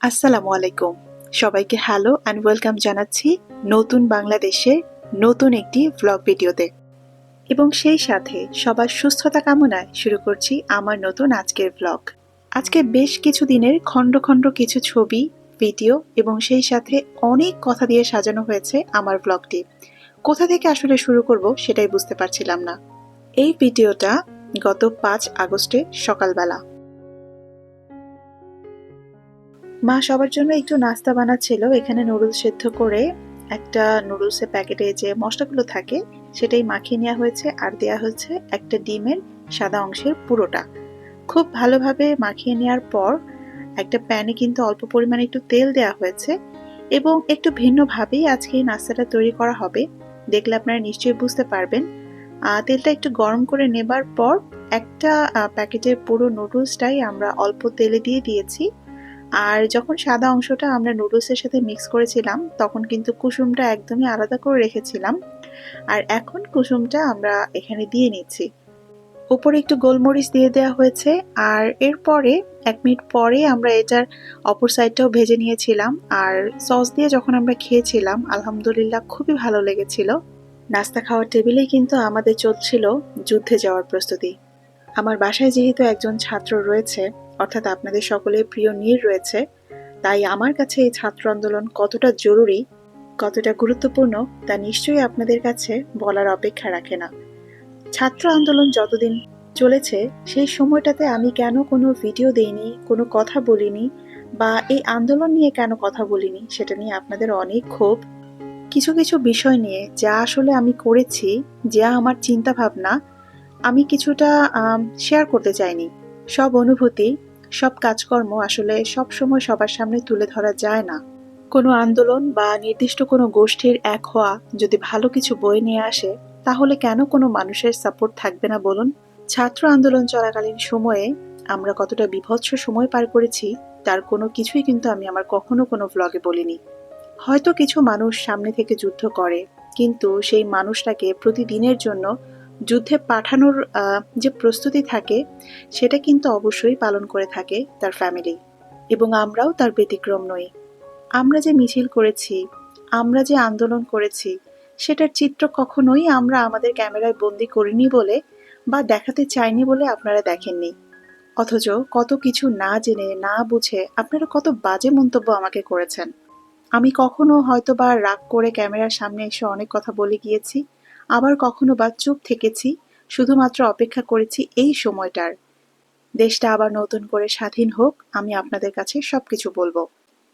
আসসালামু আলাইকুম। সবাইকে হ্যালো অ্যান্ড ওয়েলকাম জানাচ্ছি নতুন বাংলাদেশের নতুন একটি ভ্লগ ভিডিওতে। এবং সেই সাথে সবার সুস্থতা কামনায় শুরু করছি আমার নতুন আজকের ভ্লগ আজকে বেশ কিছু দিনের খণ্ড খণ্ড কিছু ছবি ভিডিও এবং সেই সাথে অনেক কথা দিয়ে সাজানো হয়েছে আমার ভ্লগটি কোথা থেকে আসলে শুরু করব সেটাই বুঝতে পারছিলাম না। এই ভিডিওটা গত পাঁচ আগস্টে সকালবেলা। মা সবার জন্য একটু নাস্তা বানাচ্ছিল। এখানে নুডলস সেদ্ধ করে একটা নুডলসের প্যাকেটে যে মশলাগুলো থাকে, সেটাই মাখিয়ে নেওয়া হয়েছে। আর দেয়া হচ্ছে একটা ডিমের সাদা অংশের পুরোটা। খুব ভালোভাবে মাখিয়ে নেওয়ার পর একটা প্যানে কিন্তু অল্প পরিমাণে একটু তেল দেওয়া হয়েছে এবং একটু ভিন্নভাবেই আজকে এই নাস্তাটা তৈরি করা হবে। দেখলে আপনারা নিশ্চয়ই বুঝতে পারবেন। তেলটা একটু গরম করে নেবার পর একটা প্যাকেটের পুরো নুডলসটাই আমরা অল্প তেলে দিয়ে দিয়েছি। আর যখন সাদা অংশটা আমরা নুডলসের সাথে মিক্স করেছিলাম, তখন কিন্তু কুসুমটা একদমই আলাদা করে রেখেছিলাম। আর এখন কুসুমটা আমরা এখানে দিয়ে নিচ্ছি। উপরে একটু গোলমরিচ দিয়ে দেওয়া হয়েছে। আর এরপরে এক মিনিট পরে আমরা এটার অপর সাইডটাও ভেজে নিয়েছিলাম। আর সস দিয়ে যখন আমরা খেয়েছিলাম, আলহামদুলিল্লাহ খুবই ভালো লেগেছিল। নাস্তা খাওয়ার টেবিলেই কিন্তু আমাদের চলছিল যুদ্ধে যাওয়ার প্রস্তুতি। আমার বাসায় যেহেতু একজন ছাত্র রয়েছে, অর্থাৎ আপনাদের সকলের প্রিয় নীর রয়েছে, তাই আমার কাছে এই ছাত্র আন্দোলন কতটা জরুরি, কতটা গুরুত্বপূর্ণ, তা নিশ্চয়ই আপনাদের কাছে বলার অপেক্ষা রাখে না। ছাত্র আন্দোলন যতদিন চলেছে, সেই সময়টাতে আমি কেন কোনো ভিডিও দেইনি, কোনো কথা বলিনি, বা এই আন্দোলন নিয়ে কেন কথা বলিনি, সেটা নিয়ে আপনাদের অনেক ক্ষোভ। কিছু কিছু বিষয় নিয়ে যা আসলে আমি করেছি, যা আমার চিন্তা ভাবনা আমি কিছুটা শেয়ার করতে চাইনি। সব অনুভূতি, সব কাজকর্ম আসলে সব সময় সবার সামনে তুলে ধরা যায় না। কোনো আন্দোলন বা নির্দিষ্ট কোনো গোষ্ঠীর এক হওয়া যদি ভালো কিছু বই নিয়ে আসে, তাহলে কেন কোনো মানুষের সাপোর্ট থাকবে না বলুন? ছাত্র আন্দোলন চলাকালীন সময়ে আমরা কতটা বিভৎস সময় পার করেছি, তার কোনো কিছুই কিন্তু আমি আমার কখনো কোনো ভ্লগে বলিনি। হয়তো কিছু মানুষ সামনে থেকে যুদ্ধ করে, কিন্তু সেই মানুষটাকে প্রতিদিনের জন্য যুদ্ধে পাঠানোর যে প্রস্তুতি থাকে, সেটা কিন্তু অবশ্যই পালন করে থাকে তার ফ্যামিলি এবং আমরাও তার ব্যতিক্রম নই। আমরা যে মিছিল করেছি, আমরা যে আন্দোলন করেছি, সেটার চিত্র কখনোই আমরা আমাদের ক্যামেরায় বন্দি করিনি বলে বা দেখাতে চাইনি বলে আপনারা দেখেননি। অথচ কত কিছু না জেনে, না বুঝে আপনারা কত বাজে মন্তব্য আমাকে করেছেন। আমি কখনো হয়তো বা রাগ করে ক্যামেরার সামনে এসে অনেক কথা বলে গিয়েছি আবার কখনো বা চুপ থেকেছি, শুধুমাত্র অপেক্ষা করেছি এই সময়টার। দেশটা আবার নতুন করে স্বাধীন হোক, আমি আপনাদের কাছে সব কিছু বলব।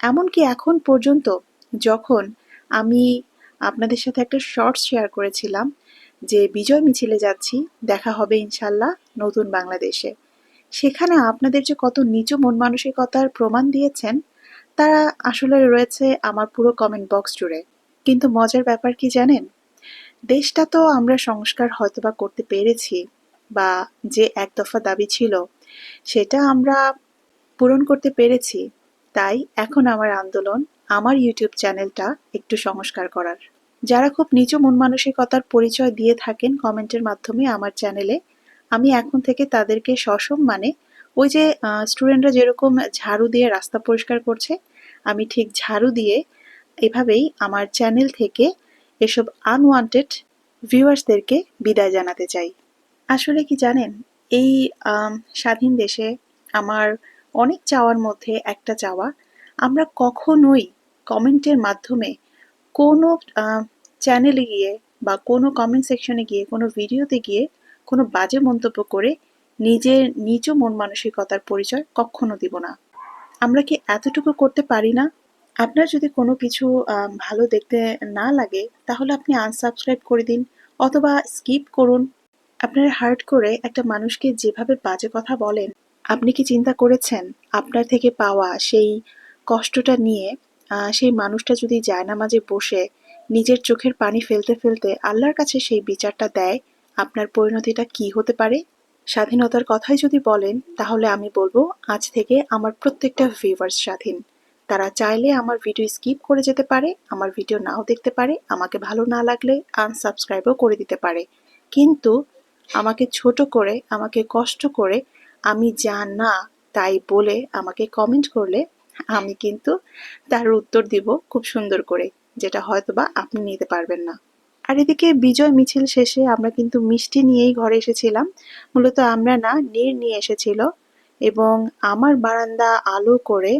এমনকি এখন পর্যন্ত যখন আমি আপনাদের সাথে একটা শর্টস শেয়ার করেছিলাম যে, বিজয় মিছিলে যাচ্ছি, দেখা হবে ইনশাল্লাহ নতুন বাংলাদেশে। সেখানে আপনাদের যে কত নিচু মন মানসিকতার প্রমাণ দিয়েছেন তারা আসলে রয়েছে আমার পুরো কমেন্ট বক্স জুড়ে। কিন্তু মজার ব্যাপার কি জানেন? দেশটা তো আমরা সংস্কার হয়তোবা করতে পেরেছি, বা যে এক দফা দাবি ছিল, সেটা আমরা পূরণ করতে পেরেছি। তাই এখন আমার আন্দোলন, আমার ইউটিউব চ্যানেলটা একটু সংস্কার করার। যারা খুব নিচু মন মানসিকতার পরিচয় দিয়ে থাকেন কমেন্টের মাধ্যমে আমার চ্যানেলে, আমি এখন থেকে তাদেরকে সসম্মানে ওই যে স্টুডেন্টরা যেরকম ঝাড়ু দিয়ে রাস্তা পরিষ্কার করছে, আমি ঠিক ঝাড়ু দিয়ে এভাবেই আমার চ্যানেল থেকে এসব আনওয়ান্টেড ভিউয়ার্সদেরকে বিদায় জানাতে চাই। আসলে কি জানেন, এই স্বাধীন দেশে আমার অনেক চাওয়ার মধ্যে একটা চাওয়া, আমরা কখনোই কমেন্টের মাধ্যমে কোনো চ্যানেলে গিয়ে বা কোনো কমেন্ট সেকশনে গিয়ে, কোনো ভিডিওতে গিয়ে কোনো বাজে মন্তব্য করে নিজের নিজ মন মানসিকতার পরিচয় কখনো দিব না। আমরা কি এতটুকু করতে পারি না? আপনার যদি কোনো কিছু ভালো দেখতে না লাগে, তাহলে আপনি আনসাবস্ক্রাইব করে দিন অথবা স্কিপ করুন। আপনার হার্ট করে একটা মানুষকে যেভাবে বাজে কথা বলেন, আপনি কি চিন্তা করেছেন? আপনার থেকে পাওয়া সেই কষ্টটা নিয়ে সেই মানুষটা যদি জায়নামাজে বসে নিজের চোখের পানি ফেলতে ফেলতে আল্লাহর কাছে সেই বিচারটা দেয়, আপনার পরিণতিটা কি হতে পারে? স্বাধীনতার কথাই যদি বলেন, তাহলে আমি বলব, আজ থেকে আমার প্রত্যেকটা ভিউয়ার্স স্বাধীন। তারা চাইলে আমার ভিডিও স্কিপ করে যেতে পারে, আমার ভিডিও নাও দেখতে পারে, আমাকে ভালো না লাগলে আনসাবস্ক্রাইবও করে দিতে পারে। কিন্তু আমাকে ছোট করে, আমাকে কষ্ট করে আমি যা না তাই বলে আমাকে কমেন্ট করলে আমি কিন্তু তার উত্তর দিব খুব সুন্দর করে, যেটা হয়তোবা আপনি নিতে পারবেন না। আর এদিকে বিজয় মিছিল শেষে আমরা কিন্তু মিষ্টি নিয়েই ঘরে এসেছিলাম। মূলত আমরা না নীর নিয়ে এসেছিল এবং আমার বারান্দা আলো করে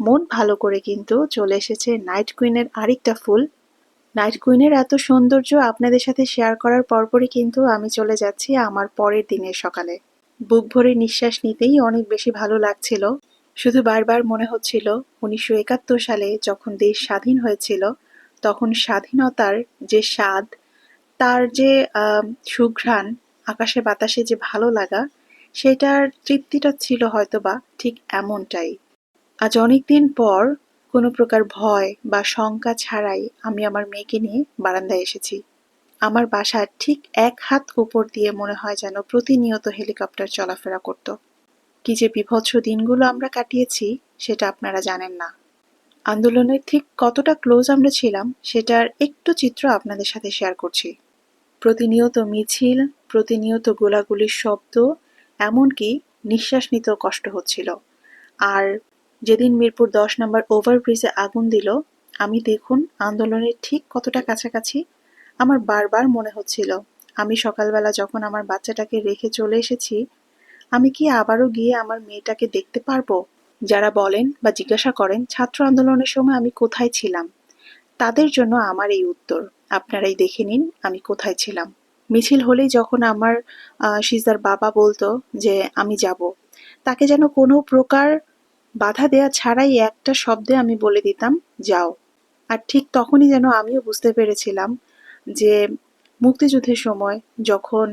মন ভালো করে কিন্তু চলে এসেছে নাইট কুইনের আরেকটা ফুল। নাইট কুইনের এত সৌন্দর্য আপনাদের সাথে শেয়ার করার পরপরই কিন্তু আমি চলে যাচ্ছি আমার পরের দিনের সকালে। বুক ভরে নিঃশ্বাস নিতেই অনেক বেশি ভালো লাগছিল। শুধু বারবার মনে হচ্ছিল, উনিশশো একাত্তর সালে যখন দেশ স্বাধীন হয়েছিল, তখন স্বাধীনতার যে স্বাদ, তার যে সুঘ্রাণ, আকাশে বাতাসে যে ভালো লাগা, সেটার তৃপ্তিটা ছিল হয়তোবা ঠিক এমনটাই। আজ অনেকদিন পর কোনো প্রকার ভয় বা শঙ্কা ছাড়াই আমি আমার মেয়েকে নিয়ে বারান্দায় এসেছি। আমার বাসার ঠিক এক হাত উপর দিয়ে মনে হয় যেন প্রতিনিয়ত হেলিকপ্টার চলাফেরা করত। কি যে বিভৎস দিনগুলো আমরা কাটিয়েছি, সেটা আপনারা জানেন না। আন্দোলনের ঠিক কতটা ক্লোজ আমরা ছিলাম, সেটার একটু চিত্র আপনাদের সাথে শেয়ার করছি। প্রতিনিয়ত মিছিল, প্রতিনিয়ত গোলাগুলির শব্দ, এমনকি নিঃশ্বাস নিতেও কষ্ট হচ্ছিল। আর যেদিন মিরপুর দশ নম্বর ওভারব্রিজে আগুন দিল, আমি দেখুন আন্দোলনের ঠিক কতটা কাছাকাছি। আমার বারবার মনে হচ্ছিল, আমি সকালবেলা যখন আমার বাচ্চাটাকে রেখে চলে এসেছি, আমি কি আবারও গিয়ে আমার মেয়েটাকে দেখতে পারব? যারা বলেন বা জিজ্ঞাসা করেন, ছাত্র আন্দোলনের সময় আমি কোথায় ছিলাম? তাদের জন্য আমার এই উত্তর। আপনারাই দেখে নিন আমি কোথায় ছিলাম। মিছিল হলেই যখন আমার সিজার বাবা বলতো যে, আমি যাব। তাকে যেন কোনো প্রকার বাধা দেয়া ছাড়াই একটা শব্দে আমি বলে দিতাম, যাও। আর ঠিক তখনই যেন আমিও বুঝতে পেরেছিলাম যে মুক্তিযুদ্ধের সময় যখন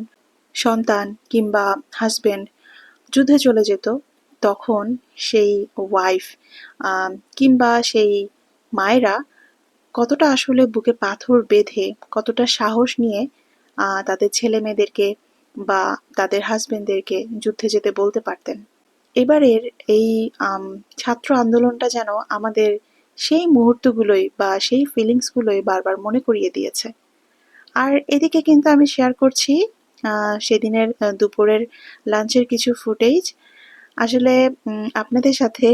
সন্তান কিংবা হাজবেন্ড যুদ্ধে চলে যেত, তখন সেই ওয়াইফ কিংবা সেই মায়েরা কতটা আসলে বুকে পাথর বেঁধে, কতটা সাহস নিয়ে তাদের ছেলে মেয়েদেরকে বা তাদের হাজবেন্ডদেরকে যুদ্ধে যেতে বলতে পারতেন। এবারের এই ছাত্র আন্দোলনটা যেন আমাদের সেই মুহূর্তগুলোই বা সেই ফিলিংসগুলোই বারবার মনে করিয়ে দিয়েছে। আর এদিকে কিন্তু আমি শেয়ার করছি সেদিনের দুপুরের লাঞ্চের কিছু ফুটেজ আসলে আপনাদের সাথে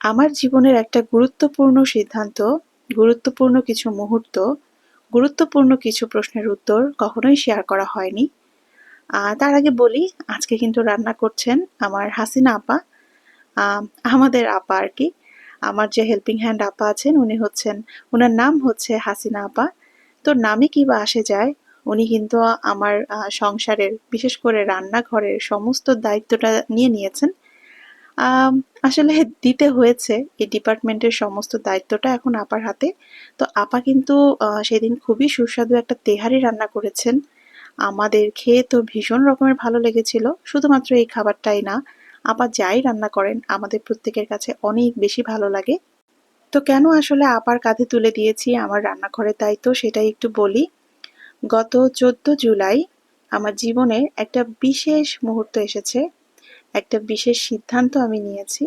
আমার জীবনের একটা গুরুত্বপূর্ণ সিদ্ধান্ত, গুরুত্বপূর্ণ কিছু মুহূর্ত, গুরুত্বপূর্ণ কিছু প্রশ্নের উত্তর কখনোই শেয়ার করা হয়নি। তার আগে বলি, আজকে কিন্তু রান্না করছেন আমার হাসিনা আপা। আমাদের আপা আর কি। আমার যে হেল্পিং হ্যান্ড আপা আছেন, উনি হচ্ছেন ওনার নাম হচ্ছে হাসিনা আপা। তো নামে কি বা আসে যায়, উনি কিন্তু আমার সংসারের, বিশেষ করে রান্নাঘরের সমস্ত দায়িত্বটা নিয়ে নিয়েছেন। আসলে দিতে হয়েছে, এই ডিপার্টমেন্টের সমস্ত দায়িত্বটা এখন আপার হাতে। তো আপা কিন্তু সেদিন খুবই সুস্বাদু একটা তেহারি রান্না করেছেন। আমাদের খেয়ে তো ভীষণ রকমের ভালো লেগেছিল, শুধুমাত্র এই খাবারটাই না। আপা যাই রান্না করেন, আমাদের প্রত্যেকের কাছে অনেক বেশি ভালো লাগে। তো কেন আসলে আপার কাঁধে তুলে দিয়েছি আমার রান্নাঘরের দায়িত্ব সেটাই একটু বলি। গত চোদ্দ জুলাই আমার জীবনে একটা বিশেষ মুহূর্ত এসেছে, একটা বিশেষ সিদ্ধান্ত আমি নিয়েছি,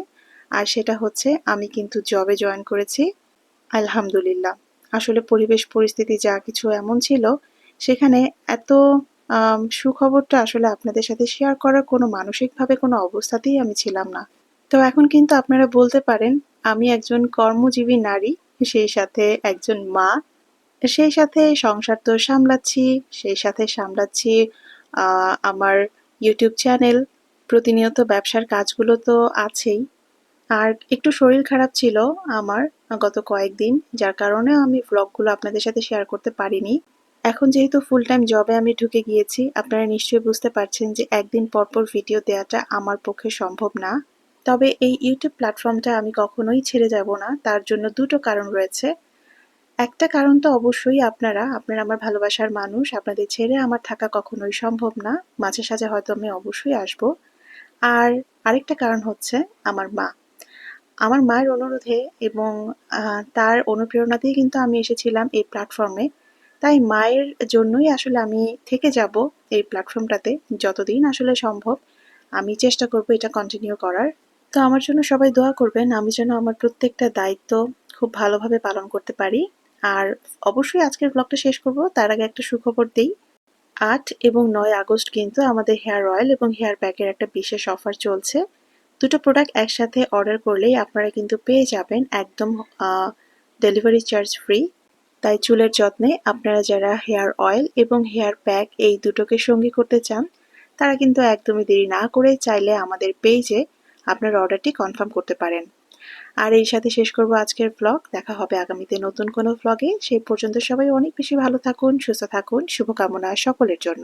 আর সেটা হচ্ছে আমি কিন্তু জবে জয়েন করেছি, আলহামদুলিল্লাহ। আসলে পরিবেশ পরিস্থিতি যা কিছু এমন ছিল সেখানে এত সুখবরটা আসলে আপনাদের সাথে শেয়ার করার কোনো মানসিকভাবে কোনো অবস্থাতেই আমি ছিলাম না। তো এখন কিন্তু আপনারা বলতে পারেন, আমি একজন কর্মজীবী নারী, সেই সাথে একজন মা, সেই সাথে সংসার তো সামলাচ্ছি, সেই সাথে সামলাচ্ছি আমার ইউটিউব চ্যানেল প্রতিনিয়ত ব্যবসার কাজগুলো তো আছেই। আর একটু শরীর খারাপ ছিল আমার গত কয়েকদিন, যার কারণে আমি ব্লগগুলো আপনাদের সাথে শেয়ার করতে পারিনি। এখন যেহেতু ফুল টাইম জবে আমি ঢুকে গিয়েছি, আপনারা নিশ্চয়ই বুঝতে পারছেন যে একদিন পরপর ভিডিও দেওয়াটা আমার পক্ষে সম্ভব না। তবে এই ইউটিউব প্ল্যাটফর্মটা আমি কখনোই ছেড়ে যাব না, তার জন্য দুটো কারণ রয়েছে। একটা কারণ তো অবশ্যই আপনারা আপনারা আমার ভালোবাসার মানুষ, আপনাদের ছেড়ে আমার থাকা কখনোই সম্ভব না, মাঝে সাঝে হয়তো আমি অবশ্যই আসব। আর আরেকটা কারণ হচ্ছে আমার মা। আমার মায়ের অনুরোধে এবং তার অনুপ্রেরণাতেই কিন্তু আমি এসেছিলাম এই প্ল্যাটফর্মে তাই মায়ের জন্যই আসলে আমি থেকে যাব এই প্ল্যাটফর্মটাতে যতদিন আসলে সম্ভব। আমি চেষ্টা করব এটা কন্টিনিউ করার। তো আমার জন্য সবাই দোয়া করবেন, আমি যেন আমার প্রত্যেকটা দায়িত্ব খুব ভালোভাবে পালন করতে পারি। আর অবশ্যই আজকের ব্লগটা শেষ করব, তার আগে একটা সুখবর দিই। আট এবং নয় আগস্ট কিন্তু আমাদের হেয়ার অয়েল এবং হেয়ার প্যাকের একটা বিশেষ অফার চলছে। দুটো প্রোডাক্ট একসাথে অর্ডার করলেই আপনারা কিন্তু পেয়ে যাবেন একদম ডেলিভারি চার্জ ফ্রি তাই চুলের যত্নে আপনারা যারা হেয়ার অয়েল এবং হেয়ার প্যাক এই দুটোকে সঙ্গী করতে চান, তারা কিন্তু একদমই দেরি না করে চাইলে আমাদের পেজে আপনার অর্ডারটি কনফার্ম করতে পারেন। আর এই সাথে শেষ করব আজকের ব্লগ দেখা হবে আগামীতে নতুন কোনো ব্লগে সেই পর্যন্ত সবাই অনেক বেশি ভালো থাকুন, সুস্থ থাকুন। শুভকামনা সকলের জন্য।